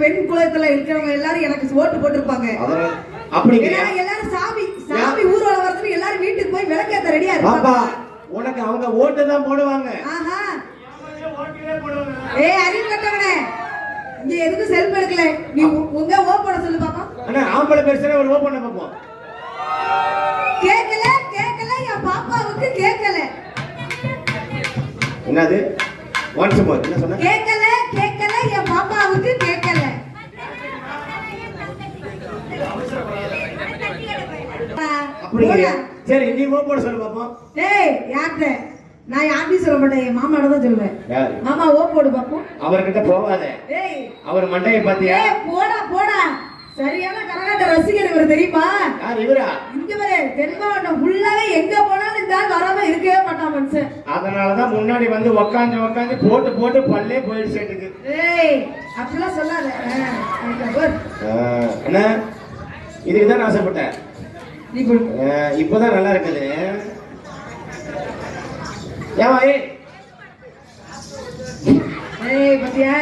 பெண் குலத்துல இருக்கிறவங்க எல்லாரும் எனக்கு ஓட்டு போட்டிருப்பாங்க. அப்படிங்க எல்லாரும் சாமி சாமி ஊர்வலம் வரதுக்கு எல்லாரும் வீட்டுக்கு போய் விளக்கேத்த ரெடியா இருப்பாங்க. உனக்கு அவங்க ஓட்டு தான் போடுவாங்க. ஆஹா. ஏய் அறிவு கட்டவனே. இங்க எதுக்கும் செல்ஃப் எடுக்கல. நீ உங்க ஓ போட சொல்லு பாப்பா. ஆனா ஆம்பளை பேசுற ஒரு ஓப்பன் பார்ப்போம் கேட்கல கேட்கல என் பாப்பாவுக்கு கேட்கல என்னது? ஒன்ஸ் மோர் என்ன சொன்ன கேட்கல கேட்கல என் பாப்பாவுக்கு கேட்கல அப்படிங்க போடா. சரி நீ ஓ போட சொல்லு பாப்போம். ஏய் யார்கிட்ட? நான் யார்ட்டையும் சொல்ல மாட்டேன் என் மாமாட தான் சொல்லுவேன். மாமா ஓ போடு பாப்போம். அவர்கிட்ட போகாத. ஏய் அவர் மண்டையை பாத்தியா போடா போடா. சரியான கரகாட்ட ரசிகர் இவர் தெரியுமா? யார் இவரா? இங்க பாரு தென்மாவட்டம் இந்த இருக்கவே மாட்டான் மனுஷன். அதனாலதான் முன்னாடி வந்து உக்காந்து உக்காந்து போட்டு போட்டு பல்லே போயிடுச்சு எனக்கு. ஏய் அப்படிலாம் சொல்லாத. என்ன இதுக்கு தான் ஆசைப்பட்டேன். இப்பதான் நல்லா இருக்குது. ஏமா ஏய் ஏய் பாத்தியா?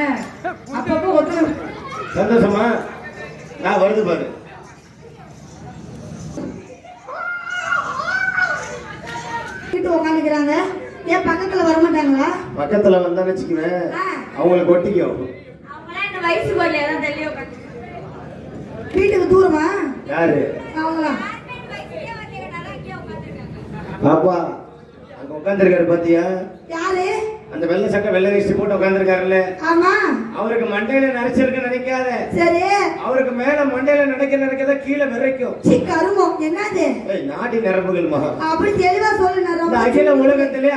அப்பப்போ ஒத்துரு. சந்தோஷமா? நான் வருது பாரு. வீட்டு உட்காந்துக்கிறாங்க ஏன் பக்கத்துல வர மாட்டாங்களா பக்கத்துல வந்தா வச்சுக்குவேன். அவங்களுக்கு ஒட்டிக்கும் வயசு தள்ளி உட்காந்து வீட்டுக்கு தூரமா? யாரு? அவங்களா? பாப்பா அங்க உட்காந்துருக்காரு பாத்தியா? யாரு? அந்த வெள்ளை சட்டை வெள்ளை வேஷ்டி போட்டு உட்காந்துருக்காருல்ல ஆமா. அவருக்கு மண்டையில நரைச்சிருக்கு நினைக்காத. சரி. அவருக்கு மேல மண்டையில நினைக்க நினைக்கதான் கீழே விரைக்கும். கருமம். என்னது? நாடி நரம்புகள் மகா. அப்படி தெளிவா சொல்லு நான் இந்த ரொம்ப அகில உலகத்திலே